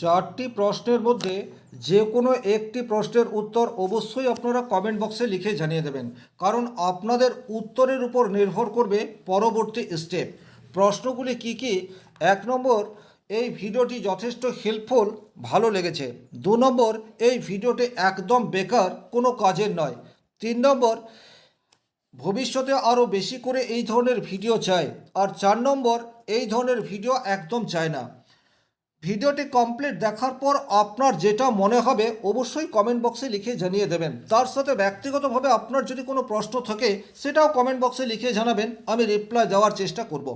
চারটি প্রশ্নের মধ্যে যে কোনো একটি প্রশ্নের উত্তর অবশ্যই আপনারা কমেন্ট বক্সে লিখে জানিয়ে দেবেন। কারণ আপনাদের উত্তরের উপর নির্ভর করবে পরবর্তী স্টেপ প্রশ্নগুলি কি কি? এক নম্বর, এই ভিডিওটি যথেষ্ট হেল্পফুল ভালো লেগেছে। দু নম্বর, এই ভিডিওটি একদম বেকার, কোনো কাজের নয়। তিন নম্বর, ভবিষ্যতে আরও বেশি করে এই ধরনের ভিডিও চাই। আর চার নম্বর, এই ধরনের ভিডিও একদম চায় না। ভিডিওটি কমপ্লিট দেখার পর আপনার যেটা মনে হবে অবশ্যই কমেন্ট বক্সে লিখে জানিয়ে দেবেন। তার সাথে ব্যক্তিগতভাবে আপনার যদি কোনো প্রশ্ন থাকে, সেটাও কমেন্ট বক্সে লিখে জানাবেন। আমি রিপ্লাই দেওয়ার চেষ্টা করব।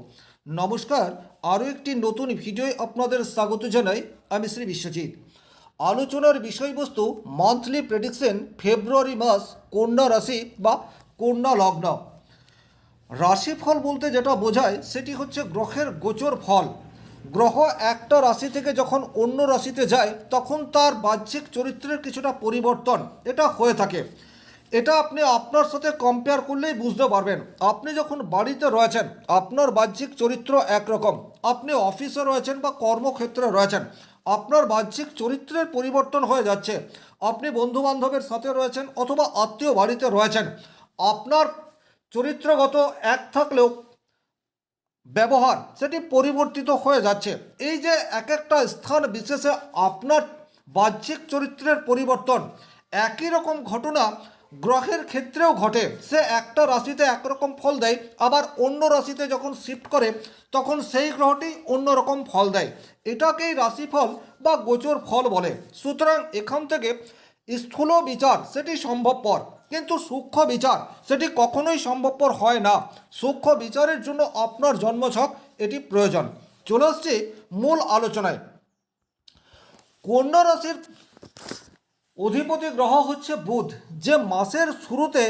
নমস্কার, আরও একটি নতুন ভিডিওয় আপনাদের স্বাগত জানাই। আমি শ্রী বিশ্বজিৎ। আলোচনার বিষয়বস্তু মান্থলি প্রেডিকশন ফেব্রুয়ারি মাস কন্যা রাশি বা কন্যা লগ্ন। রাশিফল বলতে যেটা বোঝায়, সেটি হচ্ছে গ্রহের গোচর ফল। গ্রহ একটা রাশি থেকে যখন অন্য রাশিতে যায়, তখন তার বাহ্যিক চরিত্রের কিছুটা পরিবর্তন এটা হয়ে থাকে। এটা আপনি আপনার সাথে কম্পেয়ার করলেই বুঝতে পারবেন। আপনি যখন বাড়িতে রয়েছেন, আপনার বাহ্যিক চরিত্র একরকম। আপনি অফিসে রয়েছেন বা কর্মক্ষেত্রে রয়েছেন, আপনার বাহ্যিক চরিত্রের পরিবর্তন হয়ে যাচ্ছে। আপনি বন্ধুবান্ধবের সাথে রয়েছেন অথবা আত্মীয় বাড়িতে রয়েছেন। আপনার চরিত্রগত এক থাকলেও ব্যবহার সেটি পরিবর্তিত হয়ে যাচ্ছে। এই যে এক একটা স্থান বিশেষে আপনার বাহ্যিক চরিত্রের পরিবর্তন, একই রকম ঘটনা গ্রহের ক্ষেত্রেও ঘটে। সে একটা রাশিতে একরকম ফল দেয়, আবার অন্য রাশিতে যখন শিফট করে, তখন সেই গ্রহটি অন্যরকম ফল দেয়। এটাকেই রাশিফল বা গোচর ফল বলে। সুতরাং এখান থেকে স্থূল বিচার, সেটি সম্ভবপর। কিন্তু সূক্ষ্ম বিচার সেটি কখনোই সম্ভবপর হয় না। সূক্ষ্ম বিচারের জন্য আপনার জন্মছক এটি প্রয়োজন। চলে আসছি মূল আলোচনায়। কন্যা রাশির অধিপতি গ্রহ হচ্ছে বুধ, যে মাসের শুরুতে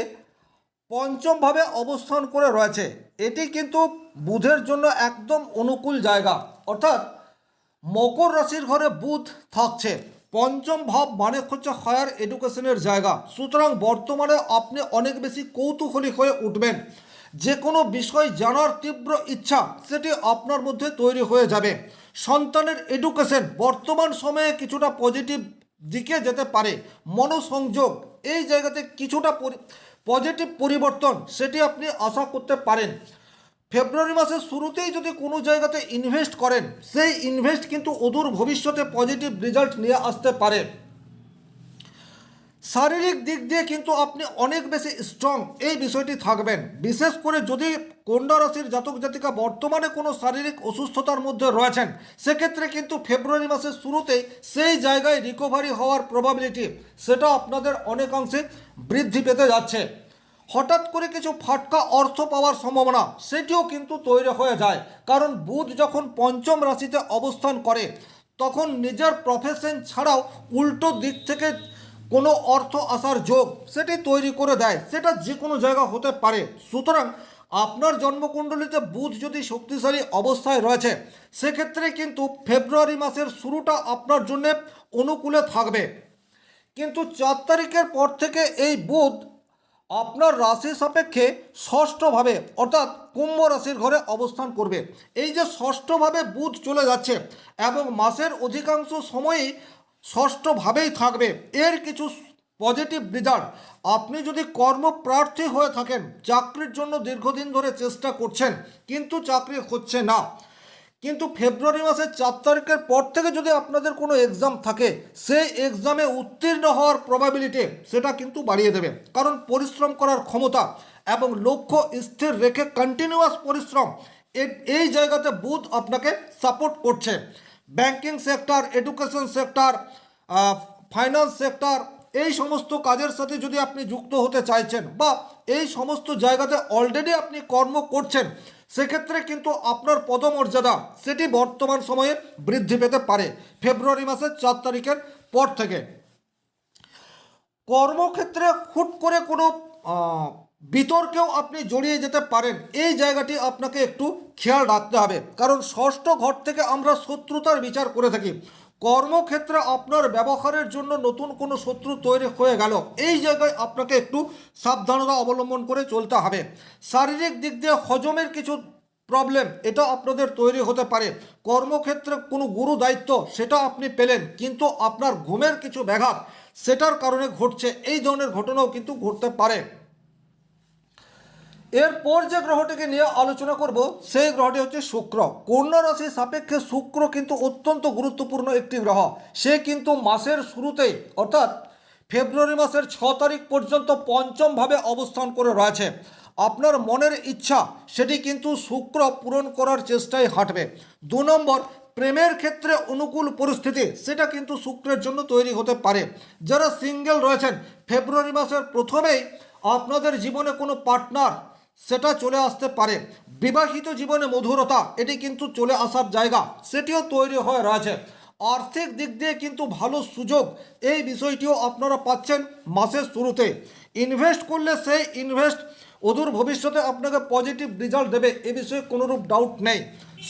পঞ্চমভাবে অবস্থান করে রয়েছে। এটি কিন্তু বুধের জন্য একদম অনুকূল জায়গা। অর্থাৎ মকর রাশির ঘরে বুধ থাকছে। পঞ্চম ভাব মানে হচ্ছে হায়ার এডুকেশনের জায়গা। সুতরাং বর্তমানে আপনি অনেক বেশি কৌতূহলী হয়ে উঠবেন। যে কোনো বিষয় জানার তীব্র ইচ্ছা, সেটি আপনার মধ্যে তৈরি হয়ে যাবে। সন্তানের এডুকেশন বর্তমান সময়ে কিছুটা পজিটিভ দিকে যেতে পারে। মনোসংযোগ, এই জায়গাতে কিছুটা পজিটিভ পরিবর্তন, সেটি আপনি আশা করতে পারেন। ফেব্রুয়ারি মাসের শুরুতেই যদি কোনো জায়গাতে ইনভেস্ট করেন, সেই ইনভেস্ট কিন্তু অদূর ভবিষ্যতে পজিটিভ রেজাল্ট নিয়ে আসতে পারে। শারীরিক দিক দিয়ে কিন্তু আপনি অনেক বেশি স্ট্রং এই বিষয়টি থাকবেন। বিশেষ করে যদি কন্যা রাশির জাতক জাতিকা বর্তমানে কোনো শারীরিক অসুস্থতার মধ্যে রয়েছেন, সেক্ষেত্রে কিন্তু ফেব্রুয়ারি মাসের শুরুতেই সেই জায়গায় রিকভারি হওয়ার প্রবাবিলিটি সেটা আপনাদের অনেকাংশে বৃদ্ধি পেতে যাচ্ছে। হঠাৎ করে কিছু ফাটকা অর্থ পাওয়ার সম্ভাবনা, সেটিও কিন্তু তৈরি হয়ে যায়। কারণ বুধ যখন পঞ্চম রাশিতে অবস্থান করে, তখন নিজের প্রফেশন ছাড়াও উল্টো দিক থেকে কোনো অর্থ আসার যোগ সেটি তৈরি করে দেয়। সেটা যে কোনো জায়গা হতে পারে। সুতরাং আপনার জন্মকুণ্ডলিতে বুধ যদি শক্তিশালী অবস্থায় রয়েছে, সেক্ষেত্রে কিন্তু ফেব্রুয়ারি মাসের শুরুটা আপনার জন্য অনুকূলে থাকবে। কিন্তু চার তারিখের পর থেকে এই বুধ আপনার রাশি সাপেক্ষে ষষ্ঠভাবে, অর্থাৎ কুম্ভ রাশির ঘরে অবস্থান করবে। এই যে ষষ্ঠভাবে বুধ চলে যাচ্ছে এবং মাসের অধিকাংশ সময়ই ষষ্ঠভাবেই থাকবে, এর কিছু পজিটিভ রেজাল্ট আপনি যদি কর্মপ্রার্থী হয়ে থাকেন, চাকরির জন্য দীর্ঘদিন ধরে চেষ্টা করছেন, কিন্তু চাকরি হচ্ছে না। কিন্তু ফেব্রুয়ারি মাসের চার তারিখের পর থেকে যদি আপনাদের কোনো এক্সাম থাকে, সেই এক্সামে উত্তীর্ণ হওয়ার প্রবাবিলিটি সেটা কিন্তু বাড়িয়ে দেবে। কারণ পরিশ্রম করার ক্ষমতা এবং লক্ষ্য স্থির রেখে কন্টিনিউয়াস পরিশ্রম এই জায়গাতে বুধ আপনাকে সাপোর্ট করছে। Banking sector education sector finance sector এই সমস্ত কাজের সাথে যদি আপনি যুক্ত হতে চাইছেন বা এই সমস্ত জায়গাতে অলরেডি আপনি কর্ম করছেন সেক্ষেত্রে কিন্তু আপনার পদমর্যাদা সেটি বর্তমান সময়ে বৃদ্ধি পেতে পারে ফেব্রুয়ারি মাসের চার তারিখের পর থেকে। কর্মক্ষেত্রে হুট করে কোনো বিতর্কেও আপনি জড়িয়ে যেতে পারেন। এই জায়গাটি আপনাকে একটু খেয়াল রাখতে হবে। কারণ ষষ্ঠ ঘর থেকে আমরা শত্রুতার বিচার করে থাকি। কর্মক্ষেত্রে আপনার ব্যবহারের জন্য নতুন কোনো শত্রু তৈরি হয়ে গেল। এই জায়গায় আপনাকে একটু সাবধানতা অবলম্বন করে চলতে হবে। শারীরিক দিক দিয়ে হজমের কিছু প্রবলেম এটা আপনাদের তৈরি হতে পারে। কর্মক্ষেত্রে কোনো গুরু দায়িত্ব, সেটা আপনি পেলেন, কিন্তু আপনার ঘুমের কিছু ব্যাঘাত, সেটার কারণে ঘটছে। এই ধরনের ঘটনাও কিন্তু ঘটতে পারে। এরপর যে গ্রহটিকে নিয়ে আলোচনা করব, সেই গ্রহটি হচ্ছে শুক্র। কন্যা রাশির সাপেক্ষে শুক্র কিন্তু অত্যন্ত গুরুত্বপূর্ণ একটি গ্রহ। সে কিন্তু মাসের শুরুতেই, অর্থাৎ ফেব্রুয়ারি মাসের ছ তারিখ পর্যন্ত পঞ্চমভাবে অবস্থান করে রয়েছে। আপনার মনের ইচ্ছা, সেটি কিন্তু শুক্র পূরণ করার চেষ্টায় হাঁটবে। দু নম্বর, প্রেমের ক্ষেত্রে অনুকূল পরিস্থিতি, সেটা কিন্তু শুক্রের জন্য তৈরি হতে পারে। যারা সিঙ্গেল রয়েছেন, ফেব্রুয়ারি মাসের প্রথমেই আপনাদের জীবনে কোনো পার্টনার সেটা চলে আসতে পারে। বিবাহিত জীবনে মধুরতা, এটি কিন্তু চলে আসার জায়গা, সেটিও তৈরি হয়ে রয়েছে। আর্থিক দিক দিয়ে কিন্তু ভালো সুযোগ, এই বিষয়টিও আপনারা পাচ্ছেন মাসের শুরুতে। ইনভেস্ট করলে সেই ইনভেস্ট অদূর ভবিষ্যতে আপনাকে পজিটিভ রেজাল্ট দেবে, এ বিষয়ে কোনোরূপ ডাউট নেই।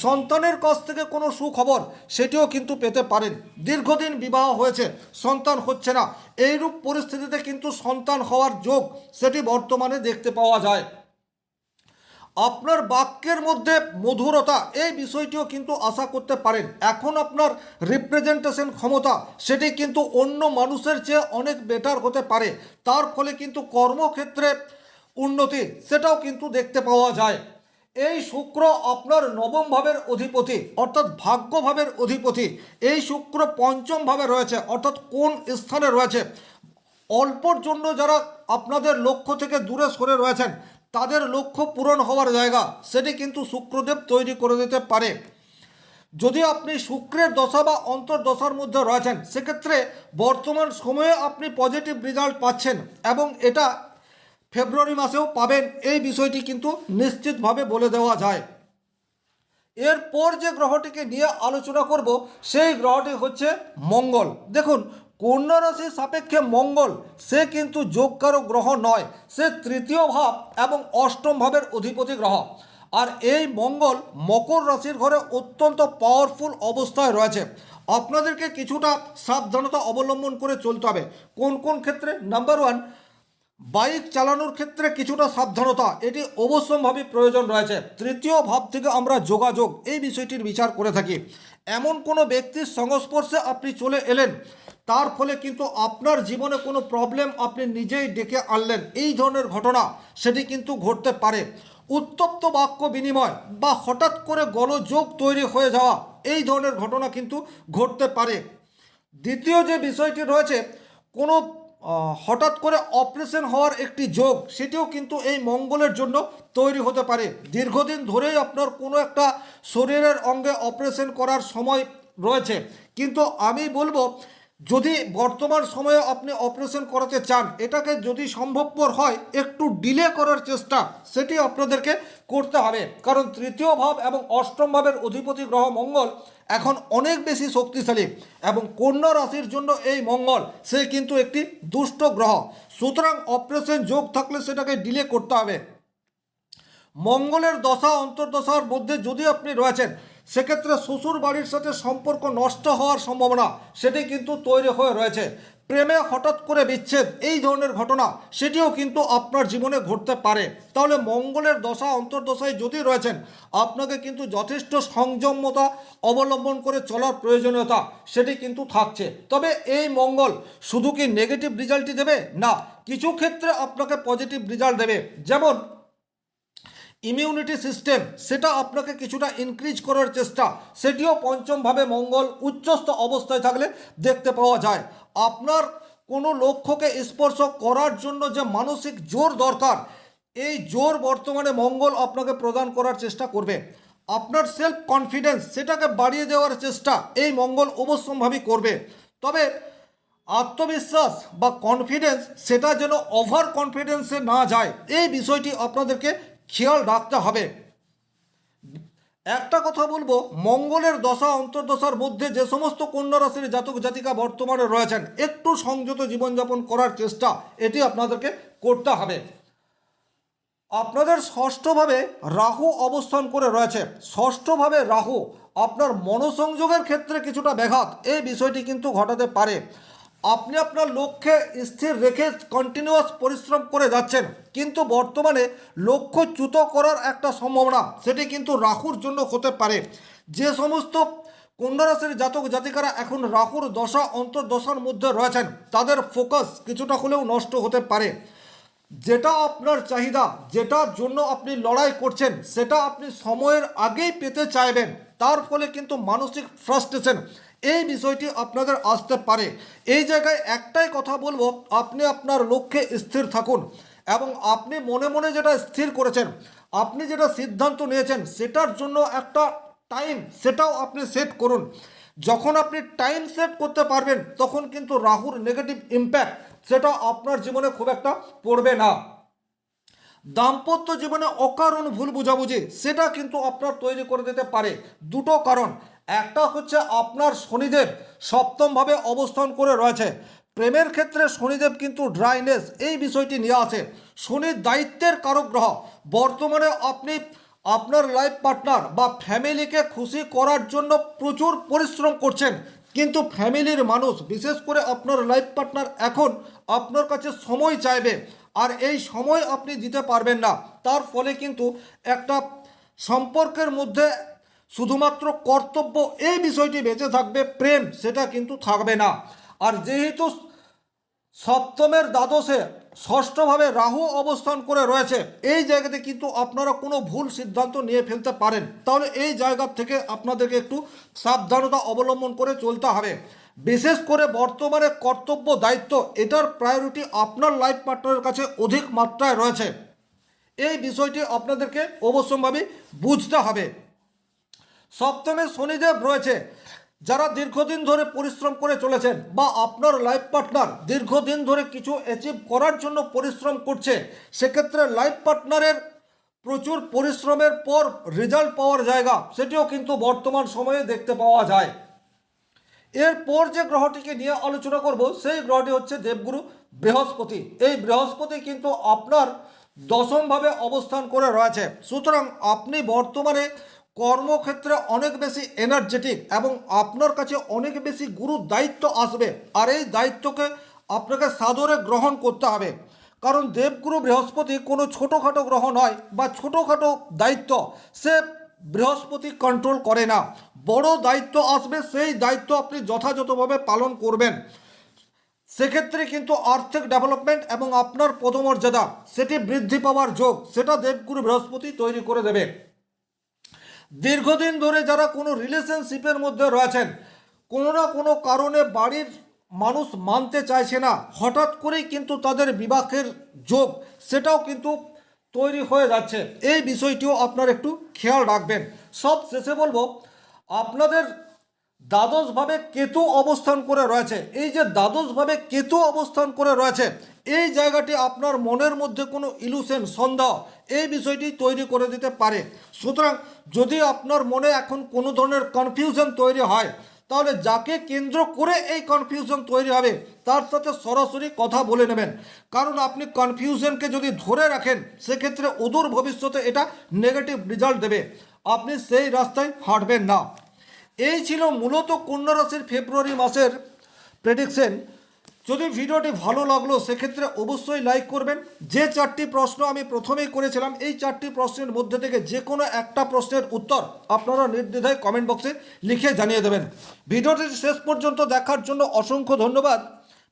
সন্তানের কাছ থেকে কোনো সুখবর, সেটিও কিন্তু পেতে পারেন। দীর্ঘদিন বিবাহ হয়েছে, সন্তান হচ্ছে না। এইরূপ পরিস্থিতিতে কিন্তু সন্তান হওয়ার যোগ, সেটি বর্তমানে দেখতে পাওয়া যায়। আপনার বাক্যের মধ্যে মধুরতা, এই বিষয়টিও কিন্তু আশা করতে পারেন। এখন আপনার রিপ্রেজেন্টেশন ক্ষমতা, সেটি কিন্তু অন্য মানুষের চেয়ে অনেক বেটার হতে পারে। তার ফলে কিন্তু কর্মক্ষেত্রে উন্নতি, সেটাও কিন্তু দেখতে পাওয়া যায়। এই শুক্র আপনার নবম ভাবের অধিপতি, অর্থাৎ ভাগ্যভাবের অধিপতি। এই শুক্র পঞ্চম ভাবে রয়েছে, অর্থাৎ কোন স্থানে রয়েছে? অল্পর জন্য যারা আপনাদের লক্ষ্য থেকে দূরে সরে রয়েছেন তাদের লক্ষ্য পূরণ হওয়ার জায়গা, সেটি কিন্তু শুক্রদেব তৈরি করে দিতে পারে। যদি আপনি শুক্রের দশা বা অন্তর্দশার মধ্যে রয়েছেন, সেক্ষেত্রে বর্তমান সময়ে আপনি পজিটিভ রেজাল্ট পাচ্ছেন এবং এটা ফেব্রুয়ারি মাসেও পাবেন। এই বিষয়টি কিন্তু নিশ্চিতভাবে বলে দেওয়া যায়। এরপর যে গ্রহটিকে নিয়ে আলোচনা করব, সেই গ্রহটি হচ্ছে মঙ্গল। দেখুন কন্যা রাশির সাপেক্ষে মঙ্গল, সে কিন্তু যোগকারক গ্রহ নয়। সে তৃতীয় ভাব এবং অষ্টম ভাবের অধিপতি গ্রহ। আর এই মঙ্গল মকর রাশির ঘরে অত্যন্ত পাওয়ারফুল অবস্থায় রয়েছে। আপনাদেরকে কিছুটা সাবধানতা অবলম্বন করে চলতে হবে। কোন কোন ক্ষেত্রে? নাম্বার ওয়ান বাইক চালানোর ক্ষেত্রে কিছুটা সাবধানতা, এটি অবশ্যম্ভাবী প্রয়োজন রয়েছে। তৃতীয় ভাব থেকে আমরা যোগাযোগ, এই বিষয়টির বিচার করে থাকি। এমন কোনো ব্যক্তির সংস্পর্শে আপনি চলে এলেন তার ফলে কিন্তু আপনার জীবনে কোনো প্রবলেম আপনি নিজেই ডেকে আনলেন। এই ধরনের ঘটনা সেটি কিন্তু ঘটতে পারে। উত্তপ্ত বাক্য বিনিময় বা হঠাৎ করে গলযোগ তৈরি হয়ে যাওয়া, এই ধরনের ঘটনা কিন্তু ঘটতে পারে। দ্বিতীয় যে বিষয়টি রয়েছে, কোনো হঠাৎ করে অপারেশন হওয়ার একটি যোগ, সেটিও কিন্তু এই মঙ্গলের জন্য তৈরি হতে পারে। দীর্ঘদিন ধরেই আপনার কোনো একটা শরীরের অঙ্গে অপারেশন করার সময় রয়েছে। কিন্তু আমি বলব যদি বর্তমান সময়ে আপনি অপারেশন করাতে চান, এটাকে যদি সম্ভবপর হয়, একটু ডিলে করার চেষ্টা, সেটি আপনাদেরকে করতে হবে। কারণ তৃতীয় ভাব এবং অষ্টম ভাবের অধিপতি গ্রহ মঙ্গল এখন অনেক বেশি শক্তিশালী এবং কন্যা রাশির জন্য এই মঙ্গল, সে কিন্তু একটি দুষ্ট গ্রহ। সুতরাং অপারেশন যোগ থাকলে সেটাকে ডিলে করতে হবে। মঙ্গলের দশা, অন্তর্দশার মধ্যে যদি আপনি রয়েছেন সেক্ষেত্রে শ্বশুর বাড়ির সাথে সম্পর্ক নষ্ট হওয়ার সম্ভাবনা সেটি কিন্তু তৈরি হয়ে রয়েছে। প্রেমে হঠাৎ করে বিচ্ছেদ, এই ধরনের ঘটনা সেটিও কিন্তু আপনার জীবনে ঘটতে পারে। তাহলে মঙ্গলের দশা, অন্তর্দশায় যদি রয়েছেন, আপনাকে কিন্তু যথেষ্ট সংযমতা অবলম্বন করে চলার প্রয়োজনীয়তা সেটি কিন্তু থাকছে। তবে এই মঙ্গল শুধু কি নেগেটিভ রেজাল্টই দেবে? না, কিছু ক্ষেত্রে আপনাকে পজিটিভ রেজাল্ট দেবে। যেমন ইমিউনিটি সিস্টেম সেটা আপনাকে কিছুটা ইনক্রিজ করার চেষ্টা। সেটিও পঞ্চমভাবে মঙ্গল, উচ্চস্থ অবস্থায় থাকলে দেখতে পাওয়া যায়। আপনার কোনো লক্ষ্যকে স্পর্শ করার জন্য যে মানসিক জোর দরকার, এই জোর বর্তমানে মঙ্গল আপনাকে প্রদান করার চেষ্টা করবে। আপনার সেলফ কনফিডেন্স সেটাকে বাড়িয়ে দেওয়ার চেষ্টা, এই মঙ্গল অবশ্যম্ভাবী করবে। তবে আত্মবিশ্বাস বা কনফিডেন্স সেটা যেন ওভার কনফিডেন্সে না যায়, এই বিষয়টি আপনাদেরকে খেয়াল রাখতে হবে। একটা কথা বলব, মঙ্গলের দশা, অন্তর্দশার মধ্যে যে সমস্ত কন্যা রাশির জাতক জাতিকা বর্তমানে রয়েছেন, একটু সংযত জীবনযাপন করার চেষ্টা, এটি আপনাদেরকে করতে হবে। আপনাদের ষষ্ঠভাবে রাহু অবস্থান করে রয়েছে। ষষ্ঠভাবে রাহু, আপনার মনোসংযোগের ক্ষেত্রে কিছুটা ব্যাঘাত, এই বিষয়টি কিন্তু ঘটাতে পারে। আপনি আপনার লক্ষ্যে স্থির রেখে কন্টিনিউয়াস পরিশ্রম করে যাচ্ছেন। কিন্তু বর্তমানে লক্ষ্যচ্যুত করার একটা সম্ভাবনা, সেটি কিন্তু রাহুর জন্য হতে পারে। যে সমস্ত কন্যা রাশির জাতক জাতিকারা এখন রাহুর দশা অন্তর্দশার মধ্যে রয়েছেন, তাদের ফোকাস কিছুটা হলেও নষ্ট হতে পারে। যেটা আপনার চাহিদা, যেটার জন্য আপনি লড়াই করছেন, সেটা আপনি সময়ের আগেই পেতে চাইবেন। তার ফলে কিন্তু মানসিক ফ্রাস্ট্রেশন এই বিষয়টি আপনাদের আসতে পারে। এই জায়গায় একটাই কথা বলব, আপনি আপনার লক্ষ্যে স্থির থাকুন এবং আপনি মনে মনে যেটা স্থির করেছেন, আপনি যেটা সিদ্ধান্ত নিয়েছেন, সেটার জন্য একটা টাইম সেটাও আপনি সেট করুন। যখন আপনি টাইম সেট করতে পারবেন, তখন কিন্তু রাহুর নেগেটিভ ইম্প্যাক্ট সেটা আপনার জীবনে খুব একটা পড়বে না। দাম্পত্য জীবনে অকারণ ভুল বুঝাবুঝি, সেটা কিন্তু আপনার তৈরি করে দিতে পারে। দুটো কারণ। একটা হচ্ছে আপনার শনিদেব সপ্তমভাবে অবস্থান করে রয়েছে। প্রেমের ক্ষেত্রে শনিদেব কিন্তু ড্রাইনেস, এই বিষয়টি নিয়ে আসে শনির দায়িত্বের কারক গ্রহ বর্তমানে আপনি আপনার লাইফ পার্টনার বা ফ্যামিলিকে খুশি করার জন্য প্রচুর পরিশ্রম করছেন। কিন্তু ফ্যামিলির মানুষ, বিশেষ করে আপনার লাইফ পার্টনার, এখন আপনার কাছে সময় চাইবে আর এই সময় আপনি দিতে পারবেন না। তার ফলে কিন্তু একটা সম্পর্কের মধ্যে শুধুমাত্র কর্তব্য এই বিষয়টি বেঁচে থাকবে, প্রেম সেটা কিন্তু থাকবে না। আর যেহেতু সপ্তমের দ্বাদশে ষষ্ঠভাবে রাহু অবস্থান করে রয়েছে, এই জায়গাতে কিন্তু আপনারা কোনো ভুল সিদ্ধান্ত নিয়ে ফেলতে পারেন। তাহলে এই জায়গা থেকে আপনাদেরকে একটু সাবধানতা অবলম্বন করে চলতে হবে। বিশেষ করে বর্তমানে কর্তব্য, দায়িত্ব, এটার প্রায়োরিটি আপনার লাইফ পার্টনারের কাছে অধিক মাত্রায় রয়েছে। এই বিষয়টি আপনাদেরকে অবশ্যম্ভাবী বুঝতে হবে। সপ্তমে শনিদেব রয়েছে, যারা দীর্ঘদিন ধরে পরিশ্রম করে চলেছেন বা আপনার লাইফ পার্টনার দীর্ঘদিন ধরে কিছু অ্যাচিভ করার জন্য পরিশ্রম করছে, সেক্ষেত্রে লাইফ পার্টনারের প্রচুর পরিশ্রমের পর রেজাল্ট পাওয়ার জায়গা সেটিও কিন্তু বর্তমান সময়ে দেখতে পাওয়া যায়। এরপর যে গ্রহটিকে নিয়ে আলোচনা করব, সেই গ্রহটি হচ্ছে দেবগুরু বৃহস্পতি। এই বৃহস্পতি কিন্তু আপনার দশমভাবে অবস্থান করে রয়েছে। সুতরাং আপনি বর্তমানে কর্মক্ষেত্রে অনেক বেশি এনার্জেটিক এবং আপনার কাছে অনেক বেশি গুরু দায়িত্ব আসবে। আর এই দায়িত্বকে আপনাকে সাদরে গ্রহণ করতে হবে। কারণ দেবগুরু বৃহস্পতি কোনো ছোটোখাটো গ্রহ নয় বা ছোটোখাটো দায়িত্ব সে বৃহস্পতি কন্ট্রোল করে না। বড় দায়িত্ব আসবে, সেই দায়িত্ব আপনি যথাযথভাবে পালন করবেন। সেক্ষেত্রে কিন্তু আর্থিক ডেভেলপমেন্ট এবং আপনার পদমর্যাদা, সেটি বৃদ্ধি পাওয়ার যোগ, সেটা দেবগুরু বৃহস্পতি তৈরি করে দেবে। দীর্ঘদিন ধরে যারা কোনো রিলেশনশিপের মধ্যে রয়েছেন, কোনো না কোনো কারণে বাড়ির মানুষ মানতে চাইছে না। হঠাৎ করেই কিন্তু তাদের বিবাহের যোগ, সেটাও কিন্তু তৈরি হয়ে যাচ্ছে। এই বিষয়টিও আপনার একটু খেয়াল রাখবেন। সব শেষে বলব, আপনাদের দ্বাদশভাবে কেতু অবস্থান করে রয়েছে। এই যে দ্বাদশভাবে কেতু অবস্থান করে রয়েছে, এই জায়গাটি আপনার মনের মধ্যে কোনো ইলুশন সন্দেহ, এই বিষয়টি তৈরি করে দিতে পারে। সুতরাং যদি আপনার মনে এখন কোনো ধরনের কনফিউশন তৈরি হয়, তাহলে যাকে কেন্দ্র করে এই কনফিউশন তৈরি হবে, তার সাথে সরাসরি কথা বলে নেবেন। কারণ আপনি কনফিউশনকে যদি ধরে রাখেন, সেক্ষেত্রে অদূর ভবিষ্যতে এটা নেগেটিভ রেজাল্ট দেবে। আপনি সেই রাস্তায় হাঁটবেন না। এই ছিল মূলত কন্যা ফেব্রুয়ারি মাসের প্রেডিকশন যদি ভিডিওটি ভালো লাগল, সেক্ষেত্রে অবশ্যই লাইক করবেন। যে চারটি প্রশ্ন আমি প্রথমেই করেছিলাম, এই চারটি প্রশ্নের মধ্যে থেকে যে কোনো একটা প্রশ্নের উত্তর আপনারা নির্দ্বিধায় কমেন্ট বক্সে লিখে জানিয়ে দেবেন। ভিডিওটি শেষ পর্যন্ত দেখার জন্য অসংখ্য ধন্যবাদ।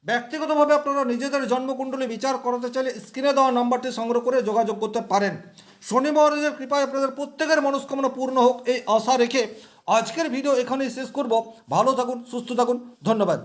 ব্যক্তিগতভাবে আপনারা নিজেদের জন্মকুণ্ডলী বিচার করাতে চাইলে স্ক্রিনে দেওয়া নাম্বারটি সংগ্রহ করে যোগাযোগ করতে পারেন। শনি মহারাজের কৃপায় আপনাদের প্রত্যেকের মনস্কামনা পূর্ণ হোক, এই আশা রেখে আজকের ভিডিও এখানেই শেষ করব। ভালো থাকুন, সুস্থ থাকুন, ধন্যবাদ।